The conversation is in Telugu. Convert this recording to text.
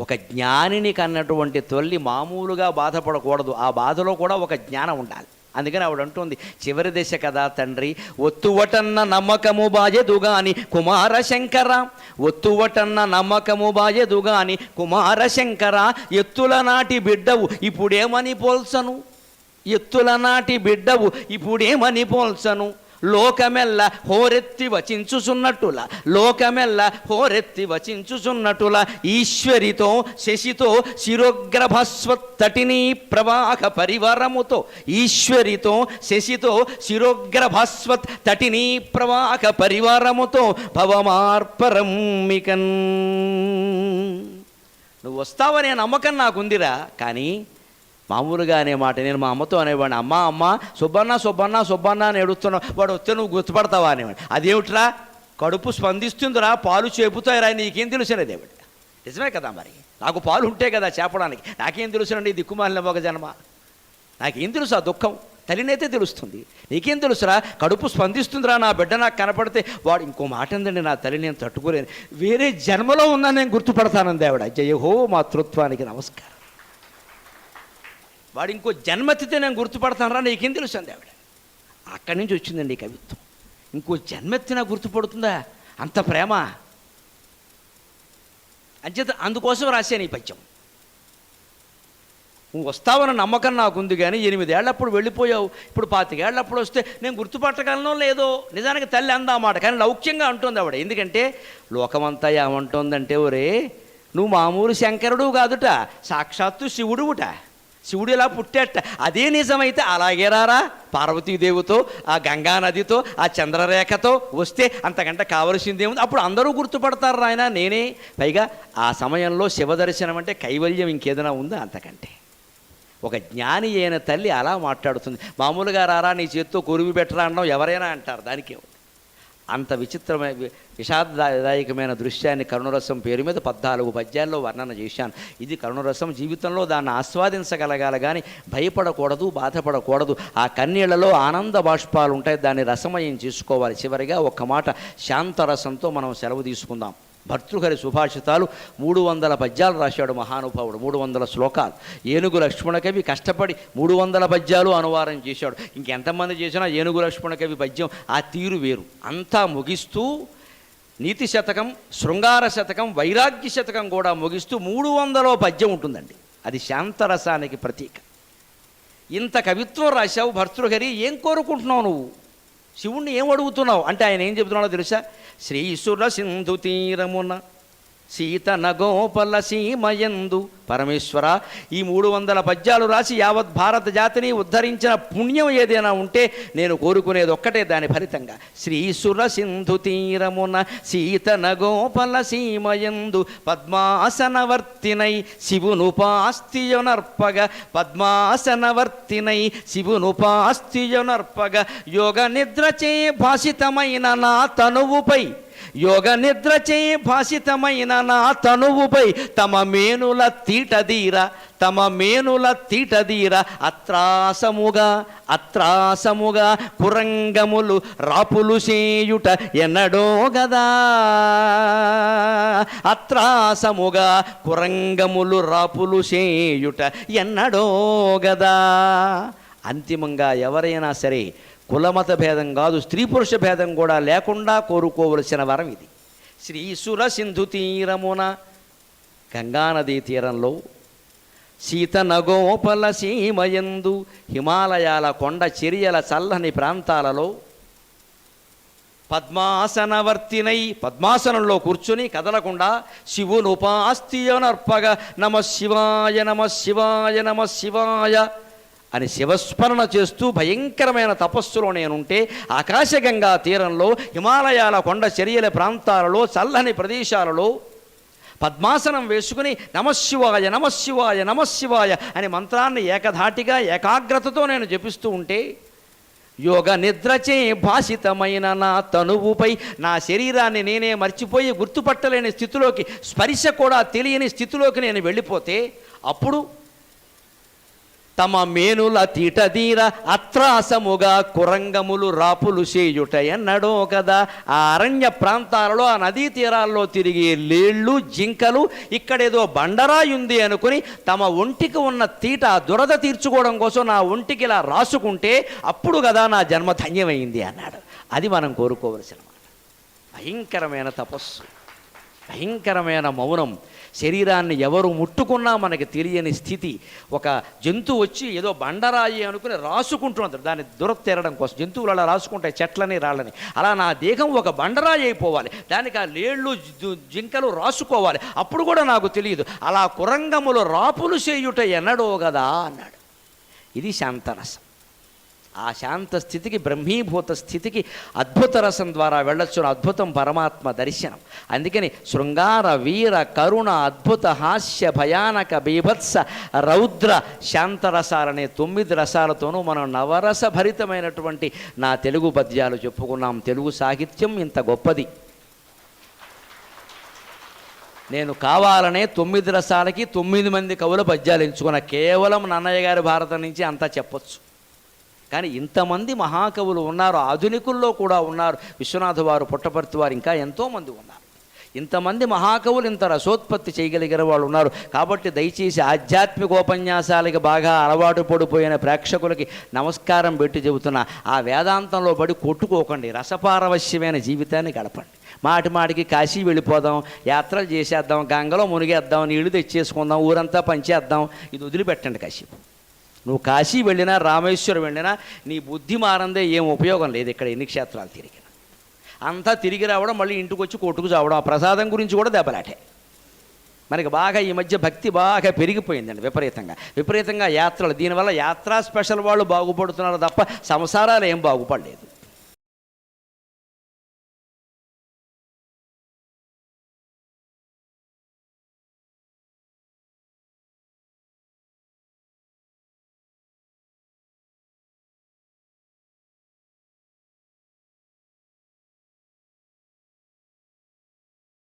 ఒక జ్ఞానిని కన్నటువంటి తల్లి మామూలుగా బాధపడకూడదు. ఆ బాధలో కూడా ఒక జ్ఞానం ఉండాలి. అందుకని ఆవిడ అంటుంది చివరి దశ కదా తండ్రి ఒత్తువటన్న నమ్మకము బాజెదుగాని కుమార శంకర ఒత్తువటన్న నమ్మకము బాజెదుగాని కుమార శంకర ఎత్తుల నాటి బిడ్డవు ఇప్పుడేమని పోల్చను? ఎత్తుల నాటి బిడ్డవు ఇప్పుడేమని పోల్చను? లోకమెల్ల హోరెత్తి వచించుచున్నట్టుల లోకమెల్ల హోరెత్తి వచించుచున్నట్టుల ఈశ్వరితో శశితో శిరోగ్రభస్వత్తటిని ప్రవాహ పరివారముతో ఈశ్వరితో శశితో శిరోగ్రభస్వత్ తటిని ప్రవాహ పరివారముతో భవమార్పరమ్మికన్. నువ్వు వస్తావనే నమ్మకం నాకుందిరా కానీ మామూలుగా అనే మాట నేను మా అమ్మతో అనేవాడిని అమ్మ అమ్మ సుబ్బన్న సుబ్బన్న సుబ్బన్న అని అడుగుతున్నావు వాడు వస్తే నువ్వు గుర్తుపడతావా అనేవాడు అదేమిట్రా? కడుపు స్పందిస్తుందిరా పాలు చెబుతాయిరా నీకేం తెలుసనే దేవుడు. నిజమే కదా మరి. నాకు పాలు ఉంటే కదా చేపడానికి. నాకేం తెలుసునండి ఈ దిక్కుమాలిన ఒక జన్మ? నాకేం తెలుసు ఆ దుఃఖం? తల్లినైతే తెలుస్తుంది. నీకేం తెలుసురా? కడుపు స్పందిస్తుందిరా నా బిడ్డ నాకు కనపడితే వాడు ఇంకో మాట ఉందండి నా తల్లి నేను తట్టుకోలేను. వేరే జన్మలో ఉన్నా నేను గుర్తుపడతాను దేవుడ. జయహో మాతృత్వానికి నమస్కారం. వాడు ఇంకో జన్మెత్తితే నేను గుర్తుపడతానరా నీకేం తెలుసు అంది ఆవిడ? అక్కడి నుంచి వచ్చిందండి ఈ కవిత్వం. ఇంకో జన్మెత్తినా గుర్తుపడుతుందా? అంత ప్రేమ. అంచేత అందుకోసం రాశాను ఈ పద్యం. నువ్వు వస్తావన్న నమ్మకం నాకుంది కానీ ఎనిమిదేళ్ళప్పుడు వెళ్ళిపోయావు. ఇప్పుడు పాతికేళ్ళప్పుడు వస్తే నేను గుర్తుపట్టగలనో లేదో నిజానికి తల్లి అందా మాట కానీ లౌక్యంగా అంటుంది ఆవిడ. ఎందుకంటే లోకమంతా ఏమంటుందంటే ఒరే నువ్వు మామూలు శంకరుడు కాదుట సాక్షాత్తు శివుడువుట. శివుడు ఇలా పుట్టేట అదే నిజమైతే అలాగే రారా? పార్వతీదేవితో ఆ గంగా నదితో ఆ చంద్రరేఖతో వస్తే అంతకంటే కావలసిందేముంది అప్పుడు అందరూ గుర్తుపడతారు రాయన నేనే. పైగా ఆ సమయంలో శివదర్శనం అంటే కైవల్యం ఇంకేదైనా ఉందా అంతకంటే? ఒక జ్ఞాని అయిన తల్లి అలా మాట్లాడుతుంది. మామూలుగా రారా నీ చేత్తో కొరువి పెట్టరా అనడం ఎవరైనా అంటారు దానికే అంత విచిత్రమైన విషాదదాయకమైన దృశ్యాన్ని కరుణరసం పేరు మీద పద్నాలుగు పద్యాల్లో వర్ణన చేశాను. ఇది కరుణరసం జీవితంలో దాన్ని ఆస్వాదించగలగాలి కానీ భయపడకూడదు బాధపడకూడదు. ఆ కన్నీళ్ళలో ఆనంద బాష్పాలు ఉంటాయి దాన్ని రసమయం చేసుకోవాలి. చివరిగా ఒక్క మాట శాంతరసంతో మనం సెలవు తీసుకుందాం. భర్తృహరి సుభాషితాలు మూడు వందల పద్యాలు రాశాడు మహానుభావుడు మూడు వందల శ్లోకాలు. ఏనుగు లక్ష్మణ కవి కష్టపడి మూడు వందల పద్యాలు అనువాదం చేశాడు. ఇంకెంతమంది చేసినా ఏనుగు లక్ష్మణ కవి పద్యం ఆ తీరు వేరు. అంతా ముగిస్తూ నీతి శతకం శృంగార శతకం వైరాగ్య శతకం కూడా ముగిస్తూ మూడు వందలో పద్యం ఉంటుందండి. అది శాంతరసానికి ప్రతీక. ఇంత కవిత్వం రాశావు భర్తృహరి ఏం కోరుకుంటున్నావు నువ్వు? శివుణ్ణి ఏం అడుగుతున్నావు? అంటే ఆయన ఏం చెబుతున్నాడో తెలుసా? శ్రీసుర సింధు తీరమున సీత నగోపల సీమయందు పరమేశ్వర ఈ మూడు వందల పద్యాలు రాసి యావత్ భారత జాతిని ఉద్ధరించిన పుణ్యం ఏదైనా ఉంటే నేను కోరుకునేది ఒక్కటే దాని ఫలితంగా. శ్రీసుర సింధు తీరమున సీత నగోపల సీమయందు పద్మాసనవర్తినై శివునుపాస్తియునర్పగ పద్మాసనవర్తినై శివునుపాస్తియునర్పగ యోగ నిద్రచే భాషితమైన నా తనువుపై యోగ నిద్రచే భాషితమైన నా తనువుపై తమ మేనుల తీటదీర తమ మేనుల తీటదీర. అత్రాసముగా అత్రాసముగా కురంగములు రాపులు చేయుట ఎన్నడో గదా. అత్రాసముగా కురంగములు రాపులు చేయుట ఎన్నడో గదా. అంతిమంగా ఎవరైనా సరే కులమత భేదం కాదు స్త్రీ పురుష భేదం కూడా లేకుండా కోరుకోవలసిన వరం ఇది. శ్రీసుర సింధు తీరమున గంగానదీ తీరంలో సీత నగోపల సీమయందు హిమాలయాల కొండ చర్యల చల్లని ప్రాంతాలలో పద్మాసనవర్తినై పద్మాసనంలో కూర్చుని కదలకుండా శివునుపాస్తియనర్పగా నమ శివాయ నమ శివాయ నమ శివాయ అని శివస్మరణ చేస్తూ భయంకరమైన తపస్సులో నేనుంటే ఆకాశగంగా తీరంలో హిమాలయాల కొండ చర్యల ప్రాంతాలలో చల్లని ప్రదేశాలలో పద్మాసనం వేసుకుని నమశివాయ నమశివాయ నమశివాయ అనే మంత్రాన్ని ఏకధాటిగా ఏకాగ్రతతో నేను జపిస్తూ ఉంటే యోగ నిద్రచే భాషితమైన నా తనువుపై నా శరీరాన్ని నేనే మర్చిపోయి గుర్తుపట్టలేని స్థితిలోకి స్పర్శ కూడా తెలియని స్థితిలోకి నేను వెళ్ళిపోతే అప్పుడు తమ మేనుల తీటదీర అత్రాసముగా కురంగములు రాపులు చేయుట ఎన్నడో కదా. ఆ అరణ్య ప్రాంతాలలో ఆ నదీ తీరాల్లో తిరిగే లేళ్ళు జింకలు ఇక్కడేదో బండరాయి ఉంది అనుకుని తమ ఒంటికి ఉన్న తీట దురద తీర్చుకోవడం కోసం నా ఒంటికి ఇలా రాసుకుంటే అప్పుడు కదా నా జన్మ ధన్యమైంది అన్నాడు. అది మనం కోరుకోవలసిన మాట. భయంకరమైన తపస్సు. భయంకరమైన మౌనం. శరీరాన్ని ఎవరు ముట్టుకున్నా మనకి తెలియని స్థితి. ఒక జంతువు వచ్చి ఏదో బండరాయి అనుకుని రాసుకుంటున్నారు దాన్ని దురతెరడం కోసం. జంతువులు అలా రాసుకుంటాయి చెట్లని రాళ్ళని. అలా నా దేహం ఒక బండరాయి అయిపోవాలి. దానికి ఆ లేళ్ళు జింకలు రాసుకోవాలి. అప్పుడు కూడా నాకు తెలియదు. అలా కురంగములు రాపులు చేయుట ఎన్నడో కదా అన్నాడు. ఇది శాంతరసం. ఆ శాంత స్థితికి బ్రహ్మీభూత స్థితికి అద్భుత రసం ద్వారా వెళ్ళొచ్చు అద్భుతం పరమాత్మ దర్శనం. అందుకని శృంగార వీర కరుణ అద్భుత హాస్య భయానక బీభత్స రౌద్ర శాంతరసాలనే తొమ్మిది రసాలతోనూ మనం నవరస భరితమైనటువంటి నా తెలుగు పద్యాలు చెప్పుకున్నాం. తెలుగు సాహిత్యం ఇంత గొప్పది. నేను కావాలనే తొమ్మిది రసాలకి తొమ్మిది మంది కవుల పద్యాలు ఎంచుకున్న కేవలం నన్నయ్య గారి భారతం నుంచి అంతా చెప్పొచ్చు. కానీ ఇంతమంది మహాకవులు ఉన్నారు ఆధునికుల్లో కూడా ఉన్నారు. విశ్వనాథ వారు పుట్టపర్తి వారు ఇంకా ఎంతోమంది ఉన్నారు. ఇంతమంది మహాకవులు ఇంత రసోత్పత్తి చేయగలిగిన వాళ్ళు ఉన్నారు. కాబట్టి దయచేసి ఆధ్యాత్మికోపన్యాసాలకి బాగా అలవాటు పడిపోయిన ప్రేక్షకులకి నమస్కారం పెట్టి చెబుతున్నా. ఆ వేదాంతంలో పడి కొట్టుకోకండి. రసపారవశ్యమైన జీవితాన్ని గడపండి. మాటి మాటికి కాశీ వెళ్ళిపోదాం యాత్రలు చేసేద్దాం గంగలో మునిగేద్దాం నీళ్ళు తెచ్చేసుకుందాం ఊరంతా పంచేద్దాం. ఇది వదిలిపెట్టండి కాశీపు నువ్వు కాశీ వెళ్ళినా రామేశ్వరం వెళ్ళినా నీ బుద్ధి మారందే ఏం ఉపయోగం లేదు ఇక్కడ ఎన్ని క్షేత్రాలు తిరిగిన. అంతా తిరిగి రావడం మళ్ళీ ఇంటికి వచ్చి కొట్టుకు చావడం ఆ ప్రసాదం గురించి కూడా దెబ్బలాటే. మనకి బాగా ఈ మధ్య భక్తి బాగా పెరిగిపోయిందండి విపరీతంగా. విపరీతంగా యాత్రలు దీనివల్ల యాత్రా స్పెషల్ వాళ్ళు బాగుపడుతున్నారు తప్ప సంసారాలు ఏం బాగుపడలేదు.